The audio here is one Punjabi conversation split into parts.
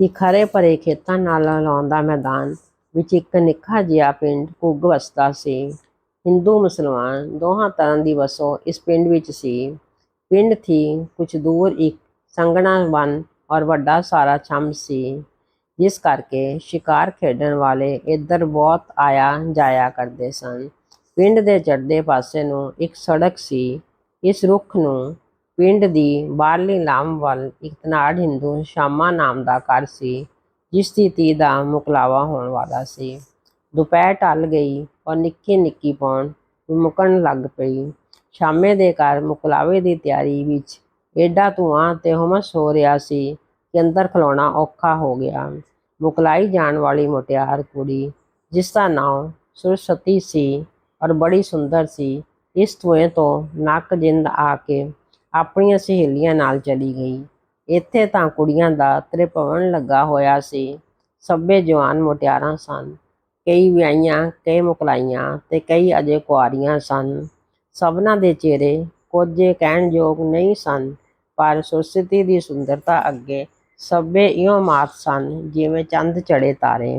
ਕਿ ਖਰੇ ਭਰੇ ਖੇਤਾਂ ਨਾਲ ਲਾਉਂਦਾ ਮੈਦਾਨ ਵਿੱਚ ਇੱਕ ਨਿੱਖਾ ਜਿਹਾ ਪਿੰਡ ਕੁੱਗ ਵਸਦਾ ਸੀ। ਹਿੰਦੂ, ਮੁਸਲਮਾਨ ਦੋਹਾਂ ਤਰ੍ਹਾਂ ਦੀ ਵਸੋਂ ਇਸ ਪਿੰਡ ਵਿੱਚ ਸੀ। ਪਿੰਡ ਥੀ ਕੁਝ ਦੂਰ ਇੱਕ ਸੰਘਣਾ ਵਨ ਔਰ ਵੱਡਾ ਸਾਰਾ ਛੰਭ ਸੀ। ਜਿਸ ਕਰਕੇ ਸ਼ਿਕਾਰ ਖੇਡਣ ਵਾਲੇ ਇੱਧਰ ਬਹੁਤ ਆਇਆ ਜਾਇਆ ਕਰਦੇ ਸਨ। ਪਿੰਡ ਦੇ ਚੜ੍ਹਦੇ ਪਾਸੇ ਨੂੰ ਇੱਕ ਸੜਕ ਸੀ। ਇਸ ਰੁੱਖ ਨੂੰ ਪਿੰਡ ਦੀ ਬਾਹਰਲੀ ਲਾਮ ਵੱਲ ਇੱਕ ਧਨਾੜ ਹਿੰਦੂ ਸ਼ਾਮਾ ਨਾਮ ਦਾ ਘਰ ਸੀ, ਜਿਸ ਦੀ ਧੀ ਦਾ ਮੁਕਲਾਵਾ ਹੋਣ ਵਾਲਾ ਸੀ। ਦੁਪਹਿਰ ਢਲ ਗਈ ਔਰ ਨਿੱਕੀ ਨਿੱਕੀ ਪੌਣ ਮੁਕਣ ਲੱਗ ਪਈ। ਸ਼ਾਮੇ ਦੇ ਘਰ ਮੁਕਲਾਵੇ ਦੀ ਤਿਆਰੀ ਵਿੱਚ ਏਡਾ ਧੂਆਂ ਤੇ ਹਮਸ ਹੋ ਰਿਹਾ ਸੀ ਕਿ ਅੰਦਰ ਖਲੋਣਾ ਔਖਾ ਹੋ ਗਿਆ। ਮੁਕਲਾਈ ਜਾਣ ਵਾਲੀ ਮੁਟਿਆਰ ਕੁੜੀ, ਜਿਸ ਦਾ ਨਾਮ ਸੁਰਸਤੀ ਸੀ ਔਰ ਬੜੀ ਸੁੰਦਰ ਸੀ, ਇਸ ਧੂਏ ਤੋਂ ਨੱਕ ਜਿੰਦ ਆ ਕੇ ਆਪਣੀਆਂ ਸਹੇਲੀਆਂ ਨਾਲ ਚਲੀ ਗਈ। ਇੱਥੇ ਤਾਂ ਕੁੜੀਆਂ ਦਾ ਤ੍ਰਿਪਵਨ ਲੱਗਾ ਹੋਇਆ ਸੀ। ਸਭੇ ਜਵਾਨ ਮੁਟਿਆਰਾਂ ਸਨ। ਕਈ ਵਿਆਹੀਆਂ, ਕਈ ਮੁਕਲਾਈਆਂ ਤੇ ਕਈ ਅਜੇ ਕੁਆਰੀਆਂ ਸਨ। ਸਭਨਾਂ ਦੇ ਚਿਹਰੇ ਕੁਝ ਕਹਿਣ ਯੋਗ ਨਹੀਂ ਸਨ, ਪਰ ਸੁਰਸਤੀ ਦੀ ਸੁੰਦਰਤਾ ਅੱਗੇ ਸਭੇ ਇਉਂ ਮਾਤ ਸਨ ਜਿਵੇਂ ਚੰਦ ਚੜੇ ਤਾਰੇ।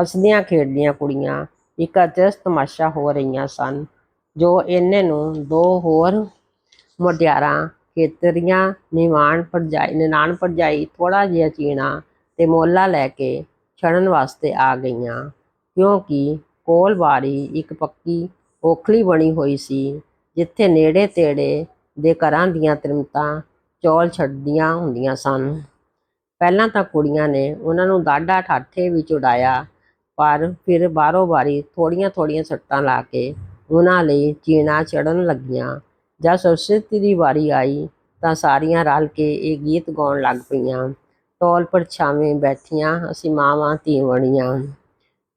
ਹੱਸਦੀਆਂ ਖੇਡਦੀਆਂ ਕੁੜੀਆਂ ਇੱਕ ਅਚਰਜ ਤਮਾਸ਼ਾ ਹੋ ਰਹੀਆਂ ਸਨ, ਜੋ ਇਹਨੇ ਨੂੰ ਦੋ ਹੋਰ ਮੁਟਿਆਰਾਂ ਖੇਤਰੀਆਂ ਨਿਵਾਣ ਭਰਜਾਈ, ਨਨਾਣ ਭਰਜਾਈ ਥੋੜਾ ਜਿਹਾ ਚੀਣਾ ਤੇ ਮੋਲਾ ਲੈ ਕੇ ਛੜਨ ਵਾਸਤੇ ਆ ਗਈਆਂ। ਕਿਉਂਕਿ ਕੋਲ ਬਾਰੀ ਇੱਕ ਪੱਕੀ ਓਖਲੀ ਬਣੀ ਹੋਈ ਸੀ, ਜਿੱਥੇ ਨੇੜੇ ਤੇੜੇ ਦੇ ਘਰਾਂ ਦੀਆਂ ਤ੍ਰਿਮਤਾਂ ਚੌਲ ਛੱਡਦੀਆਂ ਹੁੰਦੀਆਂ ਸਨ। ਪਹਿਲਾਂ ਤਾਂ ਕੁੜੀਆਂ ਨੇ ਉਹਨਾਂ ਨੂੰ ਦਾਢਾ ਠਾਠੇ ਵਿੱਚ ਉਡਾਇਆ ਪਰ ਫਿਰ ਬਾਰੋ ਬਾਰੀ ਥੋੜੀਆਂ ਥੋੜੀਆਂ ਸੱਟਾਂ ਲਾ ਕੇ ਉਹਨਾਂ ਲਈ ਚੀਣਾ ਚੜਨ ਲੱਗੀਆਂ। ਜਦ ਸਰਸਵਤੀ ਦੀ ਵਾਰੀ ਆਈ ਤਾਂ ਸਾਰੀਆਂ ਰਲ ਕੇ ਇਹ ਗੀਤ ਗਾਉਣ ਲੱਗ ਪਈਆਂ। ਟੋਲ ਪਰਛਾਵੇਂ ਬੈਠੀਆਂ, ਅਸੀਂ ਮਾਵਾਂ ਧੀਵਣੀਆਂ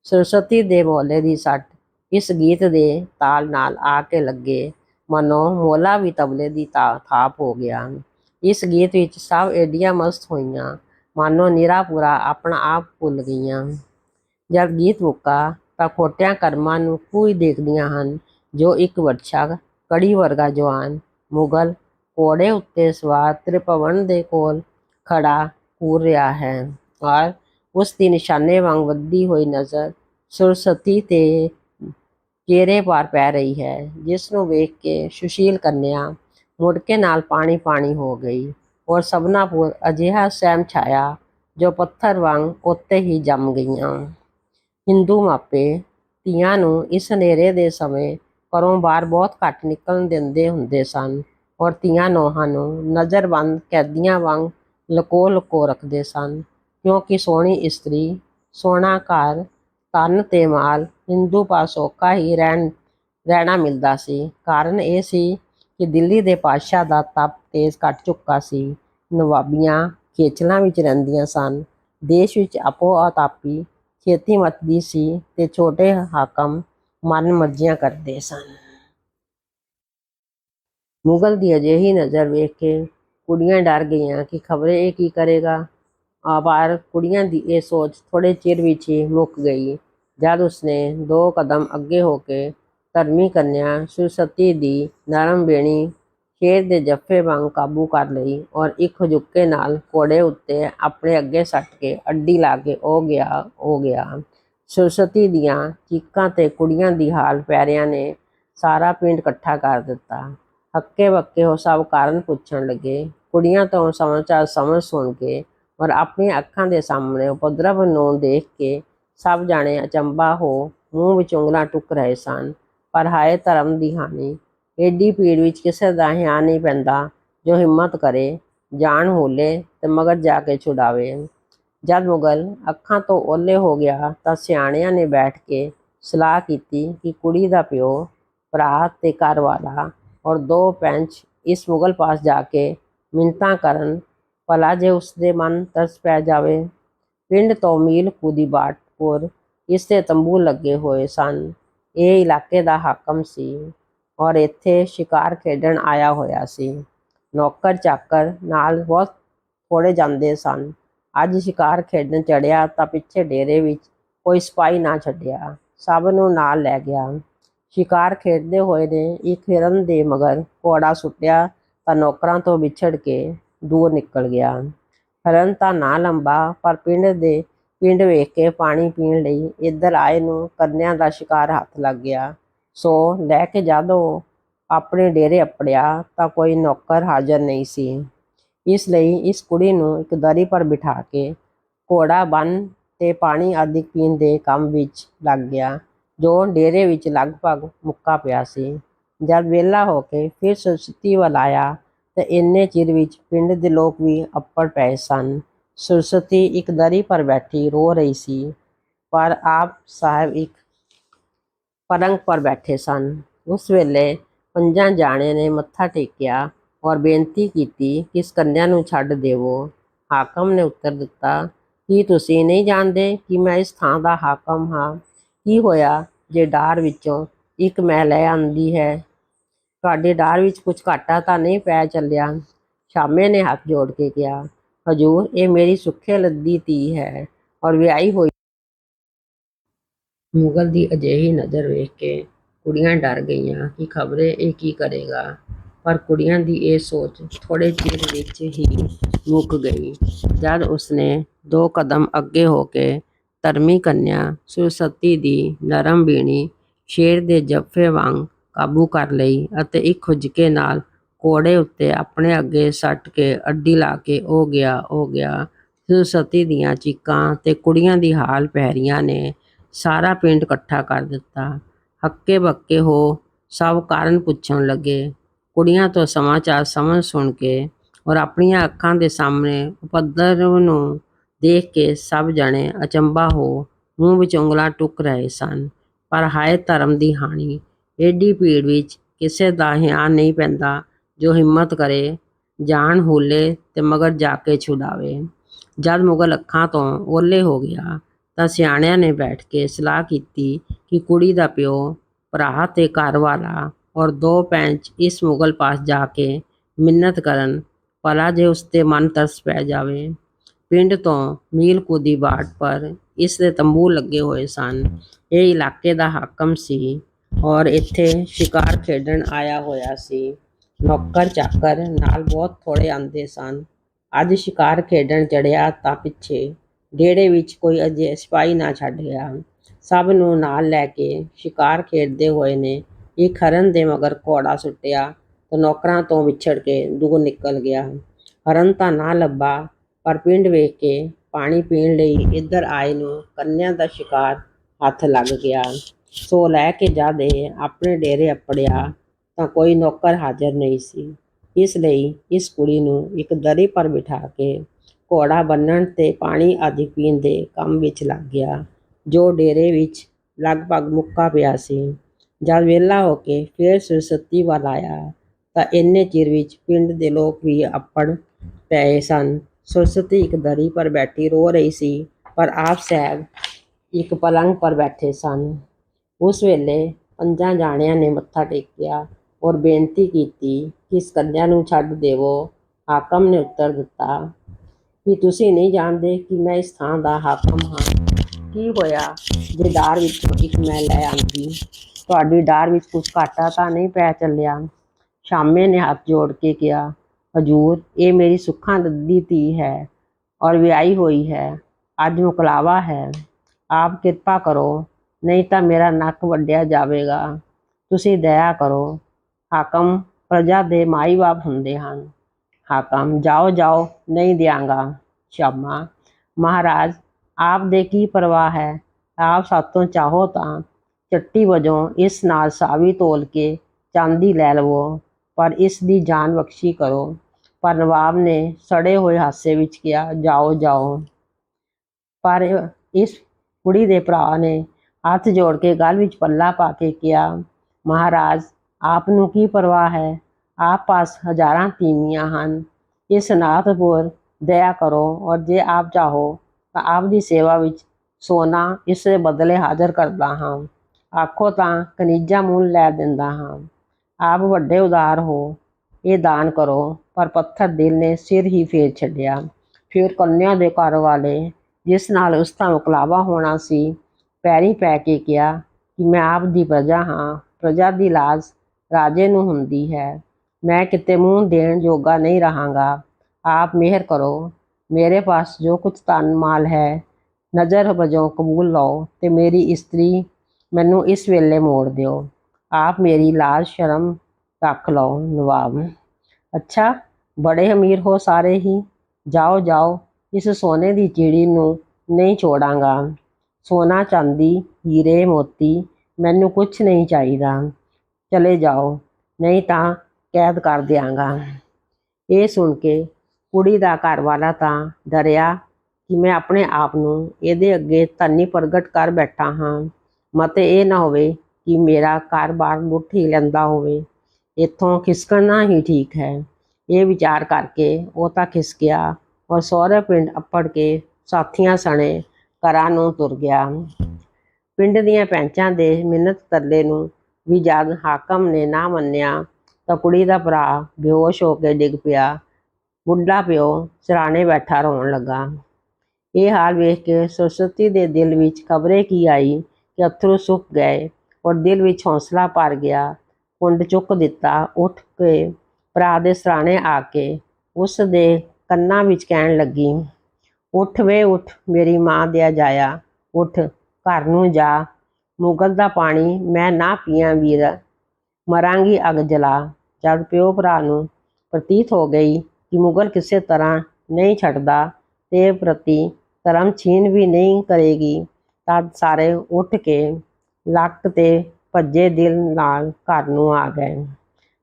ਸਰਸਵਤੀ ਦੇ ਬੋਲੇ ਦੀ ਸੱਟ ਇਸ ਗੀਤ ਦੇ ਤਾਲ ਨਾਲ ਆ ਕੇ ਲੱਗੇ। ਮਨੋ ਮੋਲਾ ਵੀ ਤਬਲੇ ਦੀ ਤਾ- ਥਾਪ ਹੋ ਗਿਆ। ਇਸ ਗੀਤ ਵਿੱਚ ਸਭ ਏਡੀਆਂ ਮਸਤ ਹੋਈਆਂ। ਮਾਨੋ ਨਿਰਾ ਪੂਰਾ ਆਪਣਾ ਆਪ ਭੁੱਲ ਗਈਆਂ। ਜਦ ਗੀਤ ਮੁੱਕਾ ਤਾਂ ਖੋਟਿਆਂ ਕਰਮਾਂ ਨੂੰ ਕੋਈ ਦੇਖਦੀਆਂ ਹਨ। ਜੋ ਇੱਕ ਵਰਛਾ ਕੜੀ ਵਰਗਾ ਜਵਾਨ, ਮੁਗਲ ਘੋੜੇ ਉੱਤੇ ਸਵਾਰ ਤ੍ਰਿਪਵਨ ਦੇ ਕੋਲ ਖੜਾ ਘੂਰ ਰਿਹਾ ਹੈ ਔਰ ਉਸ ਦੀ ਨਿਸ਼ਾਨੇ ਵਾਂਗ ਵੱਧਦੀ ਹੋਈ ਨਜ਼ਰ ਸੁਰਸਤੀ ਤੇ ਚਿਹਰੇ ਪਾਰ ਪੈ ਰਹੀ ਹੈ, ਜਿਸ ਨੂੰ ਵੇਖ ਕੇ ਸੁਸ਼ੀਲ ਕੰਨਿਆ ਮੁੜਕੇ ਨਾਲ ਪਾਣੀ ਪਾਣੀ ਹੋ ਗਈ ਔਰ ਸਭਨਾ ਪੁਰ ਅਜਿਹਾ ਸਹਿਮ ਛਾਇਆ ਜੋ ਪੱਥਰ ਵਾਂਗ ਉੱਤੇ ਹੀ ਜੰਮ ਗਈਆਂ। ਹਿੰਦੂ ਮਾਪੇ ਧੀਆਂ ਨੂੰ ਇਸ ਹਨੇਰੇ ਦੇ ਸਮੇਂ ਘਰੋਂ ਬਾਹਰ ਬਹੁਤ ਘੱਟ ਨਿਕਲਣ ਦਿੰਦੇ ਹੁੰਦੇ ਸਨ। ਔਰ ਧੀਆਂ ਨੋਹਾਂ ਨੂੰ ਨਜ਼ਰਬੰਦ ਕੈਦੀਆਂ ਵਾਂਗ ਲਕੋ ਲਕੋ ਰੱਖਦੇ ਸਨ। ਕਿਉਂਕਿ ਸੋਹਣੀ ਇਸਤਰੀ, ਸੋਹਣਾ ਘਰ, ਕੰਨ ਤੇ ਮਾਲ, ਹਿੰਦੂ ਪਾਸ ਔਖਾ ਹੀ ਰਹਿਣ, ਰਹਿਣਾ ਮਿਲਦਾ ਸੀ। ਕਾਰਨ ਇਹ ਸੀ ਕਿ ਦਿੱਲੀ ਦੇ ਪਾਤਸ਼ਾਹ ਦਾ ਤਪ ਤੇਜ਼ ਘਟ ਚੁੱਕਾ ਸੀ। ਨਵਾਬੀਆਂ ਖੇਚਲਾਂ ਵਿੱਚ ਰਹਿੰਦੀਆਂ ਸਨ। ਦੇਸ਼ ਵਿੱਚ ਆਪੋ ਆਤਾਪੀ ਖੇਤੀ ਮੱਚਦੀ ਸੀ ਤੇ ਛੋਟੇ ਹਾਕਮ ਮਨ ਮਰਜ਼ੀਆਂ ਕਰਦੇ ਸਨ। ਮੁਗਲ ਦੀ ਅਜਿਹੀ ਨਜ਼ਰ ਵੇਖ ਕੇ ਕੁੜੀਆਂ ਡਰ ਗਈਆਂ ਕਿ ਖਬਰੇ ਇਹ ਕੀ ਕਰੇਗਾ। ਆ ਪਰ ਕੁੜੀਆਂ ਦੀ ਇਹ ਸੋਚ ਥੋੜੇ ਚਿਰ ਵਿੱਚ ਹੀ ਮੁੱਕ ਗਈ, ਜਦ ਉਸਨੇ ਦੋ ਕਦਮ ਅੱਗੇ ਹੋ ਕੇ ਧਰਮੀ ਕੰਨਿਆ ਸੁਰਸਤੀ ਦੀ ਨਰਮ ਬੇਣੀ ਸ਼ੇਰ ਦੇ ਜੱਫੇ ਵਾਂਗ ਕਾਬੂ ਕਰ ਲਈ ਔਰ ਇੱਕ ਹੁਜੁਕੇ ਨਾਲ ਘੋੜੇ ਉੱਤੇ ਆਪਣੇ ਅੱਗੇ ਸੱਟ ਕੇ ਅੱਡੀ ਲਾ ਕੇ ਉਹ ਗਿਆ ਉਹ ਗਿਆ। ਸੁਰਸਤੀ ਦੀਆਂ ਚੀਕਾਂ ਤੇ ਕੁੜੀਆਂ ਦੀ ਹਾਲ ਪੈਰਿਆਂ ਨੇ ਸਾਰਾ ਪਿੰਡ ਇਕੱਠਾ ਕਰ ਦਿੱਤਾ। ਹੱਕੇ ਬੱਕੇ ਉਹ ਸਭ ਕਾਰਨ ਪੁੱਛਣ ਲੱਗੇ। ਕੁੜੀਆਂ ਤੋਂ ਸਮਾਚਾਰ ਸਮਝ ਸੁਣ ਕੇ ਔਰ ਆਪਣੀਆਂ ਅੱਖਾਂ ਦੇ ਸਾਹਮਣੇ ਉਪਦਰਵ ਨੂੰ ਦੇਖ ਕੇ ਸਭ ਜਾਣੇ ਅਚੰਭਾ ਹੋ ਮੂੰਹ ਵਿੱਚ ਉਂਗਲਾਂ ਟੁੱਕ ਰਹੇ ਸਨ। ਪਰ ਹਾਏ ਧਰਮ ਦੀ ਹਾਨੀ, ਏਡੀ ਭੀੜ ਵਿੱਚ ਕਿਸੇ ਦਾ ਹਿਆ ਨਹੀਂ ਪੈਂਦਾ ਜੋ ਹਿੰਮਤ ਕਰੇ, ਜਾਨ ਹੋਲੇ ਤੇ ਮਗਰ ਜਾ ਕੇ ਛੁਡਾਵੇ। ਜਦ ਮੁਗਲ ਅੱਖਾਂ ਤੋਂ ਓਲੇ ਹੋ ਗਿਆ ਤਾਂ ਸਿਆਣਿਆਂ ਨੇ ਬੈਠ ਕੇ ਸਲਾਹ ਕੀਤੀ ਕਿ ਕੁੜੀ ਦਾ ਪਿਓ, ਭਰਾ ਤੇ ਘਰ ਵਾਲਾ ਔਰ ਦੋ ਪੈਂਚ ਇਸ ਮੁਗਲ ਪਾਸ ਜਾ ਕੇ ਮਿੰਨਤਾਂ ਕਰਨ, ਭਲਾ ਜੇ ਉਸਦੇ ਮਨ ਤਰਸ ਪੈ ਜਾਵੇ। ਪਿੰਡ ਤੋਂ ਮੀਲ ਕੁਦੀ ਬਾਟਪੁਰ ਇਸ 'ਤੇ ਤੰਬੂ ਲੱਗੇ ਹੋਏ ਸਨ। ਇਹ ਇਲਾਕੇ ਦਾ ਹਾਕਮ ਸੀ ਔਰ ਇੱਥੇ ਸ਼ਿਕਾਰ ਖੇਡਣ ਆਇਆ ਹੋਇਆ ਸੀ। ਨੌਕਰ ਚਾਕਰ ਨਾਲ ਬਹੁਤ ਥੋੜੇ ਜਾਂਦੇ ਸਨ। ਅੱਜ ਸ਼ਿਕਾਰ ਖੇਡਣ ਚੜਿਆ ਤਾਂ ਪਿੱਛੇ ਡੇਰੇ ਵਿੱਚ ਕੋਈ ਸਿਪਾਹੀ ਨਾ ਛੱਡਿਆ। ਸਭ ਨੂੰ ਨਾਲ ਲੈ ਗਿਆ। ਸ਼ਿਕਾਰ ਖੇਡਦੇ ਹੋਏ ਨੇ ਇੱਕ ਹਿਰਨ ਦੇ ਮਗਰ ਘੋੜਾ ਸੁੱਟਿਆ ਤਾਂ ਨੌਕਰਾਂ ਤੋਂ ਵਿਛੜ ਕੇ ਦੂਰ ਨਿਕਲ ਗਿਆ। ਹਰਨ ਤਾਂ ਨਾ ਲੰਬਾ, ਪਰ ਪਿੰਡ ਦੇ ਪਿੰਡ ਵੇਖ ਕੇ ਪਾਣੀ ਪੀਣ ਲਈ ਇੱਧਰ ਆਏ ਨੂੰ ਕੰਨਿਆਂ ਦਾ ਸ਼ਿਕਾਰ ਹੱਥ ਲੱਗ ਗਿਆ। ਸੋ ਲੈ ਕੇ ਜਦ ਉਹ ਆਪਣੇ ਡੇਰੇ ਅਪੜਿਆ ਤਾਂ ਕੋਈ ਨੌਕਰ ਹਾਜ਼ਰ ਨਹੀਂ ਸੀ। ਇਸ ਲਈ ਇਸ ਕੁੜੀ ਨੂੰ ਇੱਕ ਦਰੀ ਪਰ ਬਿਠਾ ਕੇ ਘੋੜਾ ਬੰਨ ਤੇ ਪਾਣੀ ਆਦਿ ਪੀਣ ਦੇ ਕੰਮ ਵਿੱਚ ਲੱਗ ਗਿਆ, ਜੋ ਡੇਰੇ ਵਿੱਚ ਲਗਭਗ ਮੁੱਕਾ ਪਿਆ ਸੀ। ਜਦ ਵਿਹਲਾ ਹੋ ਕੇ ਫਿਰ ਸੁਰਸਤੀ ਵੱਲ ਆਇਆ ਤੇ ਇੰਨੇ ਚਿਰ ਵਿੱਚ ਪਿੰਡ ਦੇ ਲੋਕ ਵੀ ਅੱਪੜ ਪਏ ਸਨ। ਸੁਰਸਤੀ ਇੱਕ ਦਰੀ ਪਰ ਬੈਠੀ ਰੋ ਰਹੀ ਸੀ, ਪਰ ਆਪ ਸਾਹਿਬ ਇੱਕ ਪਲੰਗ ਪਰ ਬੈਠੇ ਸਨ। ਉਸ ਵੇਲੇ ਪੰਜਾਂ ਜਾਣਿਆਂ ਨੇ ਮੱਥਾ ਟੇਕਿਆ ਔਰ ਬੇਨਤੀ ਕੀਤੀ ਕਿ ਇਸ ਕੰਨਿਆ ਨੂੰ ਛੱਡ ਦੇਵੋ। ਹਾਕਮ ਨੇ ਉੱਤਰ ਦਿੱਤਾ, ਕੀ ਤੁਸੀਂ ਨਹੀਂ ਜਾਣਦੇ ਕਿ ਮੈਂ ਇਸ ਥਾਂ ਦਾ ਹਾਕਮ ਹਾਂ? ਕੀ ਹੋਇਆ ਜੇ ਡਾਰ ਵਿੱਚੋਂ ਇੱਕ ਮੈਂ ਲੈ ਆਂਦੀ ਹੈ? ਤੁਹਾਡੇ ਡਾਰ ਵਿੱਚ ਕੁਝ ਘਾਟਾ ਤਾਂ ਨਹੀਂ ਪੈ ਚੱਲਿਆ? ਸ਼ਾਮੇ ਨੇ ਹੱਥ ਜੋੜ ਕੇ ਕਿਹਾ, ਹਜੂਰ, ਇਹ ਮੇਰੀ ਸੁੱਖੇ ਲੱਦੀ ਧੀ ਹੈ ਔਰ ਵਿਆਹੀ ਹੋਈ ਮੁਗਲ ਦੀ ਅਜਿਹੀ ਨਜ਼ਰ ਵੇਖ ਕੇ ਕੁੜੀਆਂ ਡਰ ਗਈਆਂ ਕਿ ਖਬਰੇ ਇਹ ਕੀ ਕਰੇਗਾ। ਪਰ ਕੁੜੀਆਂ ਦੀ ਇਹ ਸੋਚ ਥੋੜ੍ਹੇ ਚਿਰ ਵਿੱਚ ਹੀ ਮੁੱਕ ਗਈ। ਜਦ ਉਸਨੇ ਦੋ ਕਦਮ ਅੱਗੇ ਹੋ ਕੇ ਧਰਮੀ ਕੰਨਿਆ ਸੁਰਸਤੀ ਦੀ ਨਰਮ ਬੀਣੀ ਸ਼ੇਰ ਦੇ ਜੱਫੇ ਵਾਂਗ ਕਾਬੂ ਕਰ ਲਈ ਅਤੇ ਇੱਕ ਹੁਜਕੇ ਨਾਲ ਕੋੜੇ ਉੱਤੇ ਆਪਣੇ ਅੱਗੇ ਸੱਟ ਕੇ ਅੱਡੀ ਲਾ ਕੇ ਉਹ ਗਿਆ ਉਹ ਗਿਆ, ਸੁਰਸਤੀ ਦੀਆਂ ਚੀਕਾਂ ਤੇ ਕੁੜੀਆਂ ਦੀ ਹਾਲ ਪਹਿਰੀਆਂ ਨੇ, ਸਾਰਾ ਪਿੰਡ ਇਕੱਠਾ ਕਰ ਦਿੱਤਾ। ਹੱਕੇ ਬੱਕੇ ਹੋ ਸਭ ਕਾਰਨ ਪੁੱਛਣ ਲੱਗੇ। ਕੁੜੀਆਂ ਤੋਂ ਸਮਾਚਾਰ ਸਮਝ ਸੁਣ ਕੇ ਔਰ ਆਪਣੀਆਂ ਅੱਖਾਂ ਦੇ ਸਾਹਮਣੇ ਉਪਦਰਵ ਨੂੰ ਦੇਖ ਕੇ ਸਭ ਜਣੇ ਅਚੰਭਾ ਹੋ ਮੂੰਹ ਵਿੱਚ ਉਂਗਲਾਂ ਟੁੱਕ ਰਹੇ ਸਨ। ਪਰ ਹਾਏ ਧਰਮ ਦੀ ਹਾਨੀ ਏਡੀ ਭੀੜ ਵਿੱਚ ਕਿਸੇ ਦਾ ਹਿਆਨ ਨਹੀਂ ਪੈਂਦਾ ਜੋ ਹਿੰਮਤ ਕਰੇ, ਜਾਨ ਹੂਲੇ ਤੇ ਮਗਰ ਜਾ ਕੇ ਛੁਡਾਵੇ। ਜਦ ਮੁਗਲ ਅੱਖਾਂ ਤੋਂ ਓਲੇ ਹੋ ਗਿਆ ਤਾਂ ਸਿਆਣਿਆਂ ਨੇ ਬੈਠ ਕੇ ਸਲਾਹ ਕੀਤੀ ਕਿ ਕੁੜੀ ਦਾ ਪਿਓ ਭਰਾ ਤੇ ਘਰ ਵਾਲਾ ਔਰ ਦੋ ਪੈਂਚ ਇਸ ਮੁਗਲ ਪਾਸ ਜਾ ਕੇ ਮਿੰਨਤ ਕਰਨ, ਭਲਾ ਜੇ ਉਸ ਤੇ ਮਨ ਤਰਸ ਪੈ ਜਾਵੇ। ਪਿੰਡ ਤੋਂ ਮੀਲ ਕੁਦੀ ਬਾਟ ਪਰ ਇਸਦੇ ਤੰਬੂ ਲੱਗੇ ਹੋਏ ਸਨ। ਇਹ ਇਲਾਕੇ ਦਾ ਹਾਕਮ ਸੀ ਔਰ ਇੱਥੇ ਸ਼ਿਕਾਰ ਖੇਡਣ ਆਇਆ ਹੋਇਆ ਸੀ। ਨੌਕਰ ਚਾਕਰ ਨਾਲ ਬਹੁਤ ਥੋੜ੍ਹੇ ਆਉਂਦੇ ਸਨ। ਅੱਜ ਸ਼ਿਕਾਰ ਖੇਡਣ ਚੜ੍ਹਿਆ ਤਾਂ ਪਿੱਛੇ ਡੇੜੇ ਵਿੱਚ ਕੋਈ ਅਜੇ ਸਿਪਾਹੀ ਨਾ ਛੱਡ ਗਿਆ। ਸਭ ਨੂੰ ਨਾਲ ਲੈ ਕੇ ਸ਼ਿਕਾਰ ਖੇਡਦੇ ਹੋਏ ਨੇ ਇੱਕ ਹਰਨ ਦੇ ਮਗਰ ਘੋੜਾ ਸੁੱਟਿਆ ਤੇ ਨੌਕਰਾਂ ਤੋਂ ਵਿਛੜ ਕੇ ਦੂਰ ਨਿਕਲ ਗਿਆ। ਹਰਨ ਤਾਂ ਨਾ ਲੱਭਾ, ਪਰ ਪਿੰਡ ਵੇਖ ਕੇ ਪਾਣੀ ਪੀਣ ਲਈ ਇੱਧਰ ਆਏ ਨੂੰ ਕੰਨਿਆਂ ਦਾ ਸ਼ਿਕਾਰ ਹੱਥ ਲੱਗ ਗਿਆ। ਸੋ ਲੈ ਕੇ ਜਦ ਇਹ ਆਪਣੇ ਡੇਰੇ ਅੱਪੜਿਆ ਤਾਂ ਕੋਈ ਨੌਕਰ ਹਾਜ਼ਰ ਨਹੀਂ ਸੀ। ਇਸ ਲਈ ਇਸ ਕੁੜੀ ਨੂੰ ਇੱਕ ਦਰੀ ਪਰ ਬਿਠਾ ਕੇ ਘੋੜਾ ਬੰਨਣ ਤੇ ਪਾਣੀ ਆਦਿ ਪੀਣ ਦੇ ਕੰਮ ਵਿੱਚ ਲੱਗ ਗਿਆ, ਜੋ ਡੇਰੇ ਵਿੱਚ ਲਗਭਗ ਮੁੱਕਾ ਪਿਆ ਸੀ। ਜਦ ਵਿਹਲਾ ਹੋ ਕੇ ਫੇਰ ਸੁਰਸਤੀ ਵੱਲ ਆਇਆ, ਤਾਂ ਇੰਨੇ ਚਿਰ ਵਿੱਚ ਪਿੰਡ ਦੇ ਲੋਕ ਵੀ ਅੱਪੜ ਪਏ ਸਨ। ਸੁਰਸਤੀ ਇੱਕ ਦਰੀ ਪਰ ਬੈਠੀ ਰੋ ਰਹੀ ਸੀ, ਪਰ ਆਪ ਸਾਹਿਬ ਇੱਕ ਪਲੰਗ ਪਰ ਬੈਠੇ ਸਨ। ਉਸ ਵੇਲੇ ਪੰਜਾਂ ਜਾਣਿਆਂ ਨੇ ਮੱਥਾ ਟੇਕਿਆ ਔਰ ਬੇਨਤੀ ਕੀਤੀ ਕਿ ਇਸ ਨੂੰ ਛੱਡ ਦੇਵੋ। ਹਾਕਮ ਨੇ ਉੱਤਰ ਦਿੱਤਾ ਕਿ ਤੁਸੀਂ ਨਹੀਂ ਜਾਣਦੇ ਕਿ ਮੈਂ ਇਸ ਥਾਂ ਦਾ ਹਾਕਮ ਹਾਂ। ਕੀ ਹੋਇਆ? ਜੇ ਡਾਰ ਵਿੱਚੋਂ ਇੱਕ ਮੈਂ ਲੈ ਆਂਦੀ। ਤੁਹਾਡੀ ਡਾਰ ਵਿੱਚ ਕੁਝ ਘਾਟਾ ਤਾਂ ਨਹੀਂ ਪੈ ਚੱਲਿਆ। ਸ਼ਾਮੇ ਨੇ ਹੱਥ ਜੋੜ ਕੇ ਕਿਹਾ, ਹਜੂਰ, ਇਹ ਮੇਰੀ ਸੁੱਖਾਂ ਲੱਦੀ ਧੀ ਹੈ ਔਰ ਵਿਆਹੀ ਹੋਈ ਹੈ। ਅੱਜ ਮੁਕਲਾਵਾ ਹੈ। ਆਪ ਕਿਰਪਾ ਕਰੋ, ਨਹੀਂ ਤਾਂ ਮੇਰਾ ਨੱਕ ਵੱਢਿਆ ਜਾਵੇਗਾ। ਤੁਸੀਂ ਦਇਆ ਕਰੋ। ਹਾਕਮ ਪ੍ਰਜਾ ਦੇ ਮਾਈ ਬਾਪ ਹੁੰਦੇ ਹਨ। ਹਾਕਮ, ਜਾਓ ਜਾਓ, ਨਹੀਂ ਦਿਆਂਗਾ। ਸ਼ਾਮਾ, ਮਹਾਰਾਜ, ਆਪ ਦੇ ਕੀ ਪਰਵਾਹ ਹੈ? ਆਪ ਸਾਤੋਂ ਚਾਹੋ ਤਾਂ ਚੱਟੀ ਵਜੋਂ ਇਸ ਨਾਲ ਸਾਵੀ ਤੋਲ ਕੇ ਚਾਂਦੀ ਲੈ ਲਵੋ, ਪਰ ਇਸ ਦੀ ਜਾਨ ਬਖਸ਼ੀ ਕਰੋ। ਪਰ ਨਵਾਬ ਨੇ ਸੜੇ ਹੋਏ ਹਾਸੇ ਵਿੱਚ ਕਿਹਾ, ਜਾਓ ਜਾਓ। ਪਰ ਇਸ ਕੁੜੀ ਦੇ ਭਰਾ ਨੇ ਹੱਥ ਜੋੜ ਕੇ ਗਲ ਵਿੱਚ ਪੱਲਾ ਪਾ ਕੇ ਕਿਹਾ, ਮਹਾਰਾਜ, ਆਪ ਨੂੰ ਕੀ ਪਰਵਾਹ ਹੈ? ਆਪ ਪਾਸ ਹਜ਼ਾਰਾਂ ਤੀਵੀਆਂ ਹਨ। ਇਸ ਨਾਥਪੁਰ ਦਇਆ ਕਰੋ ਔਰ ਜੇ ਆਪ ਚਾਹੋ ਤਾਂ ਆਪ ਦੀ ਸੇਵਾ ਵਿੱਚ ਸੋਨਾ ਇਸ ਦੇ ਬਦਲੇ ਹਾਜ਼ਰ ਕਰਦਾ ਹਾਂ। ਆਖੋ ਤਾਂ ਕਨੀਜਾ ਮੁੱਲ ਲੈ ਦਿੰਦਾ ਹਾਂ। ਆਪ ਵੱਡੇ ਉਦਾਰ ਹੋ, ਇਹ ਦਾਨ ਕਰੋ, ਪਰ ਪੱਥਰ ਦਿਲ ਨੇ ਸਿਰ ਹੀ ਫੇਰ ਛੱਡਿਆ। ਫਿਰ ਕੰਨਿਆ ਦੇ ਘਰ ਵਾਲੇ, ਜਿਸ ਨਾਲ ਉਸ ਦਾ ਮੁਕਲਾਵਾ ਹੋਣਾ ਸੀ, ਪੈਰੀ ਪੈ ਕੇ ਕਿਹਾ ਕਿ ਮੈਂ ਆਪ ਦੀ ਪ੍ਰਜਾ ਹਾਂ, ਪ੍ਰਜਾ ਦੀ ਲਾਜ ਰਾਜੇ ਨੂੰ ਹੁੰਦੀ ਹੈ। ਮੈਂ ਕਿਤੇ ਮੂੰਹ ਦੇਣ ਜੋਗਾ ਨਹੀਂ ਰਹਾਂਗਾ। ਆਪ ਮਿਹਰ ਕਰੋ। ਮੇਰੇ ਪਾਸ ਜੋ ਕੁਝ ਤਨ ਮਾਲ ਹੈ, ਨਜ਼ਰ ਵਜੋਂ ਕਬੂਲ ਲਓ ਤੇ ਮੇਰੀ ਇਸਤਰੀ ਮੈਨੂੰ ਇਸ ਵੇਲੇ ਮੋੜ ਦਿਓ। ਆਪ ਮੇਰੀ ਲਾਜ ਸ਼ਰਮ ਰੱਖ ਲਓ ਨਵਾਬ। ਅੱਛਾ, ਬੜੇ ਅਮੀਰ ਹੋ ਸਾਰੇ ਹੀ। ਜਾਓ ਜਾਓ, ਇਸ ਸੋਨੇ ਦੀ ਚਿੜੀ ਨੂੰ ਨਹੀਂ ਛੋੜਾਂਗਾ। ਸੋਨਾ, ਚਾਂਦੀ, ਹੀਰੇ, ਮੋਤੀ, ਮੈਨੂੰ ਕੁਝ ਨਹੀਂ ਚਾਹੀਦਾ। ਚਲੇ ਜਾਓ, ਨਹੀਂ ਤਾਂ ਕੈਦ ਕਰ ਦਿਆਂਗਾ। ਇਹ ਸੁਣ ਕੇ ਕੁੜੀ ਦਾ ਘਰ ਵਾਲਾ ਤਾਂ ਡਰਿਆ ਕਿ ਮੈਂ ਆਪਣੇ ਆਪ ਨੂੰ ਇਹਦੇ ਅੱਗੇ ਧਨੀ ਪ੍ਰਗਟ ਕਰ ਬੈਠਾ ਹਾਂ। ਮਤੇ ਇਹ ਨਾ ਹੋਵੇ ਕਿ ਮੇਰਾ ਘਰ-ਬਾਰ ਲੁੱਟ ਹੀ ਲੈਂਦਾ ਹੋਵੇ। ਇੱਥੋਂ ਖਿਸਕਣਾ ਹੀ ਠੀਕ ਹੈ। ਇਹ ਵਿਚਾਰ ਕਰਕੇ ਉਹ ਤਾਂ ਖਿਸਕਿਆ ਔਰ ਸਹੁਰੇ ਪਿੰਡ ਅੱਪੜ ਕੇ ਸਾਥੀਆਂ ਸਣੇ ਘਰਾਂ ਨੂੰ ਤੁਰ ਗਿਆ। ਪਿੰਡ ਦੀਆਂ ਪੈਂਚਾਂ ਦੇ ਮਿੰਨਤ ਤਰਲੇ ਨੂੰ ਵੀ ਜਦ ਹਾਕਮ ਨੇ ਨਾ ਮੰਨਿਆ ਤਾਂ ਕੁੜੀ ਦਾ ਭਰਾ ਬੇਹੋਸ਼ ਹੋ ਕੇ ਡਿੱਗ ਪਿਆ। ਬੁੱਢਾ ਪਿਓ ਸਿਰਾਣੇ ਬੈਠਾ ਰੋਣ ਲੱਗਾ। ਇਹ ਹਾਲ ਵੇਖ ਕੇ ਸਰਸਵਤੀ ਦੇ ਦਿਲ ਵਿੱਚ ਖਬਰੇ ਕੀ ਆਈ ਕਿ ਅਥਰੂ ਸੁੱਕ ਗਏ ਔਰ ਦਿਲ ਵਿੱਚ ਹੌਸਲਾ ਭਰ ਗਿਆ। ਕੁੰਡ ਚੁੱਕ ਦਿੱਤਾ, ਉੱਠ ਕੇ ਭਰਾ ਦੇ ਸਰਾਣੇ ਆ ਕੇ ਉਸ ਦੇ ਕੰਨਾਂ ਵਿੱਚ ਕਹਿਣ ਲੱਗੀ, ਉੱਠ ਵੇ, ਉੱਠ, ਮੇਰੀ ਮਾਂ ਦਿਆ ਜਾਇਆ, ਉੱਠ, ਘਰ ਨੂੰ ਜਾ। ਮੁਗਲ ਦਾ ਪਾਣੀ ਮੈਂ ਨਾ ਪੀਆਂ ਵੀਰ, ਮਰਾਂਗੀ ਅੱਗ ਜਲਾ। ਜਦ ਪਿਓ ਭਰਾ ਨੂੰ ਪ੍ਰਤੀਤ ਹੋ ਗਈ ਕਿ ਮੁਗਲ ਕਿਸੇ ਤਰ੍ਹਾਂ ਨਹੀਂ ਛੱਡਦਾ, ਤੇ ਪ੍ਰਤੀ ਧਰਮ ਛੀਨ ਵੀ ਨਹੀਂ ਕਰੇਗੀ। ਤਦ ਸਾਰੇ ਉੱਠ ਕੇ ਲੱਕ ਤੇ ਭੱਜੇ ਦਿਲ ਨਾਲ ਘਰ ਨੂੰ ਆ ਗਏ।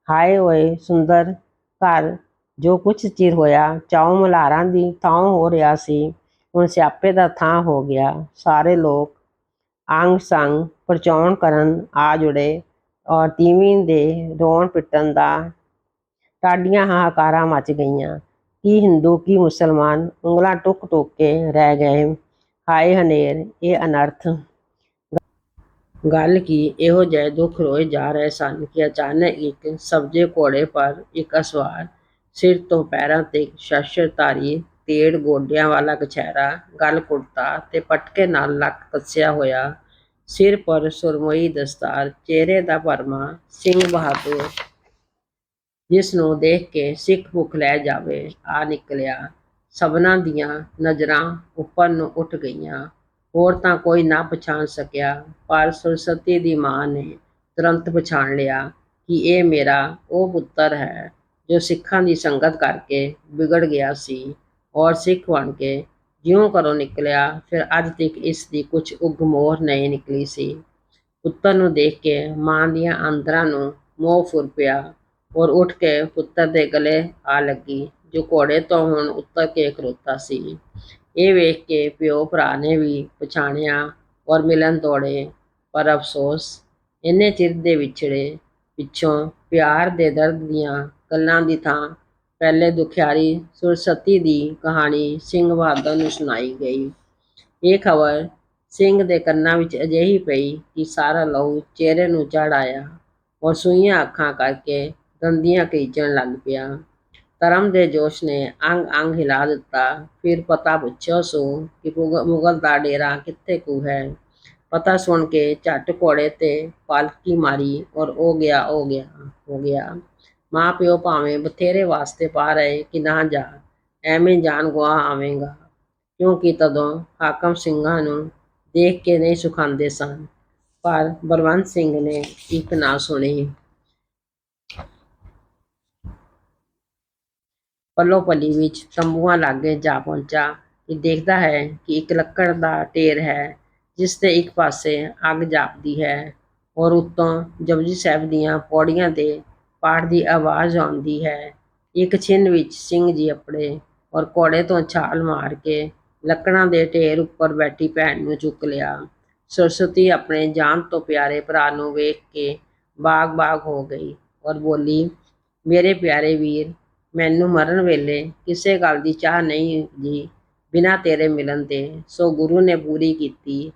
ਹਾਏ ਓਏ ਸੁੰਦਰ ਘਰ, ਜੋ ਕੁਛ ਚਿਰ ਹੋਇਆ ਚਾਉ ਮਲਾਰਾਂ ਦੀ ਥਾਂ ਹੋ ਰਿਹਾ ਸੀ, ਹੁਣ ਸਿਆਪੇ ਦਾ ਥਾਂ ਹੋ ਗਿਆ। ਸਾਰੇ ਲੋਕ ਅੰਗ ਸੰਗ ਪਰਚਾਉਣ ਕਰਨ ਆ ਜੁੜੇ ਔਰ ਤੀਵੀਂ ਦੇ ਰੋਣ ਪਿੱਟਣ ਦਾ ਟਾਡੀਆਂ ਹਾਹਾਕਾਰਾਂ ਮਚ ਗਈਆਂ। ਕੀ ਹਿੰਦੂ, ਕੀ ਮੁਸਲਮਾਨ ਉਂਗਲਾਂ ਟੁੱਕ ਟੁੱਕ ਕੇ ਰਹਿ ਗਏ। ਹਾਏ ਹਨੇਰ, ਇਹ ਅਨਰਥ। ਗੱਲ ਕੀ, ਇਹੋ ਜਿਹੇ ਦੁੱਖ ਰੋਏ ਜਾ ਰਹੇ ਸਨ ਕਿ ਅਚਾਨਕ ਇੱਕ ਸਬਜ਼ੇ ਘੋੜੇ ਪਰ ਇੱਕ ਅਸਵਾਰ ਸਿਰ ਤੋਂ ਪੈਰਾਂ ਤੇ ਸ਼ਸਤਰਧਾਰੀ ਤੇੜ ਗੋਡਿਆਂ ਵਾਲਾ ਕਛਹਿਰਾ, ਗਲ ਕੁੜਤਾ ਤੇ ਪਟਕੇ ਨਾਲ ਲੱਕ ਕੱਸਿਆ ਹੋਇਆ ਸਿਰ ਪਰ ਸੁਰਮਈ ਦਸਤਾਰ, ਚਿਹਰੇ ਦਾ ਭਰਮਾ ਸਿੰਘ ਬਹਾਦਰ, ਜਿਸ ਨੂੰ ਦੇਖ ਕੇ ਸਿੱਖ ਭੁੱਖ ਲੈ ਜਾਵੇ, ਆ ਨਿਕਲਿਆ। ਸਭਨਾਂ ਦੀਆਂ ਨਜ਼ਰਾਂ ਉੱਪਰ ਨੂੰ ਉੱਠ ਗਈਆਂ। ਹੋਰ ਤਾਂ ਕੋਈ ਨਾ ਪਛਾਣ ਸਕਿਆ। ਪਰ ਸਰਸਤੀ ਦੀ ਮਾਂ ਨੇ ਤੁਰੰਤ ਪਛਾਣ ਲਿਆ ਕਿ ਇਹ ਮੇਰਾ, ਉਹ ਪੁੱਤਰ ਹੈ ਜੋ ਸਿੱਖਾਂ ਦੀ ਸੰਗਤ ਕਰਕੇ ਵਿਗੜ ਗਿਆ ਸੀ ਔਰ ਸਿੱਖ ਬਣ ਕੇ ਜਿਉਂ ਘਰੋਂ ਨਿਕਲਿਆ, ਫਿਰ ਅੱਜ ਤੱਕ ਇਸ ਦੀ ਕੁਝ ਉਗ ਮੋਹਰ ਨਹੀਂ ਨਿਕਲੀ ਸੀ। ਪੁੱਤਰ ਨੂੰ ਦੇਖ ਕੇ ਮਾਂ ਦੀਆਂ ਅੰਦਰਾਂ ਨੂੰ ਮੋਹ ਫੁਰ ਪਿਆ ਔਰ ਉੱਠ ਕੇ ਪੁੱਤਰ ਦੇ ਗਲੇ ਆ ਲੱਗੀ। ਜੋ ਘੋੜੇ ਤੋਂ ਹੁਣ ਉੱਤਰ ਕੇ ਖਲੋਤਾ ਸੀ। ਇਹ ਵੇਖ ਕੇ ਪਿਓ ਭਰਾ ਨੇ ਵੀ ਪਛਾਣਿਆ ਔਰ ਮਿਲਣ ਦੌੜੇ, ਪਰ ਅਫਸੋਸ ਇੰਨੇ ਚਿਰ ਦੇ ਵਿਛੜੇ ਪਿੱਛੋਂ ਪਿਆਰ ਦੇ ਦਰਦ ਦੀਆਂ ਗੱਲਾਂ ਦੀ ਥਾਂ ਪਹਿਲੇ ਦੁਖਿਆਰੀ ਸੁਰਸਤੀ ਦੀ ਕਹਾਣੀ ਸਿੰਘ ਬਹਾਦਰ ਨੂੰ ਸੁਣਾਈ ਗਈ। ਇਹ ਖਬਰ ਸਿੰਘ ਦੇ ਕੰਨਾਂ ਵਿੱਚ ਅਜਿਹੀ ਪਈ ਕਿ ਸਾਰਾ ਲਹੂ ਚਿਹਰੇ ਨੂੰ ਚੜ੍ਹ ਆਇਆ ਔਰ ਸੂਈਆਂ ਅੱਖਾਂ ਕਰਕੇ ਦੰਦੀਆਂ ਖਿੱਚਣ ਲੱਗ ਪਿਆ। ਧਰਮ ਦੇ ਜੋਸ਼ ਨੇ ਅੰਗ ਅੰਗ ਹਿਲਾ ਦਿੱਤਾ। ਫਿਰ ਪਤਾ ਪੁੱਛਿਓ ਸੋ ਕਿ ਮੁਗ- ਮੁਗਲ ਦਾ ਡੇਰਾ ਕਿੱਥੇ ਕੁ ਹੈ? ਪਤਾ ਸੁਣ ਕੇ ਝੱਟ ਘੋੜੇ ਤੇ ਪਾਲਕੀ ਮਾਰੀ ਔਰ ਉਹ ਗਿਆ ਉਹ ਗਿਆ ਹੋ ਗਿਆ। ਮਾਂ ਪਿਓ ਭਾਵੇਂ ਬਥੇਰੇ ਵਾਸਤੇ ਪਾ ਰਹੇ ਕਿ ਨਾ ਜਾ, ਐਵੇਂ ਜਾਨ ਗਵਾ ਆਵੇਂਗਾ। ਕਿਉਂਕਿ ਤਦੋਂ ਹਾਕਮ ਸਿੰਘਾਂ ਨੂੰ ਦੇਖ ਕੇ ਨਹੀਂ ਸੁਖਾਂਦੇ ਸਨ। ਪਰ ਬਲਵੰਤ ਸਿੰਘ ਨੇ ਇੱਕ ਨਾ ਸੁਣੀ। ਪੱਲੋ ਪੱਲੀ ਵਿੱਚ ਤੰਬੂਆਂ ਲਾਗੇ ਜਾ ਪਹੁੰਚਾ ਕਿ ਦੇਖਦਾ ਹੈ ਕਿ ਇੱਕ ਲੱਕੜ ਦਾ ਢੇਰ ਹੈ, ਜਿਸ ਦੇ ਇੱਕ ਪਾਸੇ ਅੱਗ ਜਾਪਦੀ ਹੈ ਔਰ ਉੱਤੋਂ ਜਪਜੀ ਸਾਹਿਬ ਦੀਆਂ ਪੌੜੀਆਂ ਦੇ ਪਾਠ ਦੀ ਆਵਾਜ਼ ਆਉਂਦੀ ਹੈ। ਇੱਕ ਛਿਨ ਵਿੱਚ ਸਿੰਘ ਜੀ ਆਪਣੇ ਔਰ ਘੋੜੇ ਤੋਂ ਛਾਲ ਮਾਰ ਕੇ ਲੱਕੜਾਂ ਦੇ ਢੇਰ ਉੱਪਰ ਬੈਠੀ ਭੈਣ ਨੂੰ ਚੁੱਕ ਲਿਆ। ਸਰਸਤੀ ਆਪਣੇ ਜਾਨ ਤੋਂ ਪਿਆਰੇ ਭਰਾ ਨੂੰ ਵੇਖ ਕੇ ਬਾਗ-ਬਾਗ ਹੋ ਗਈ ਔਰ ਬੋਲੀ, ਮੇਰੇ ਪਿਆਰੇ ਵੀਰ ਮੈਨੂੰ ਮਰਨ ਵੇਲੇ ਕਿਸੇ ਗੱਲ ਦੀ ਚਾਹ ਨਹੀਂ ਜੀ, ਬਿਨਾਂ ਤੇਰੇ ਮਿਲਣ ਦੇ। ਸੋ ਗੁਰੂ ਨੇ ਪੂਰੀ ਕੀਤੀ।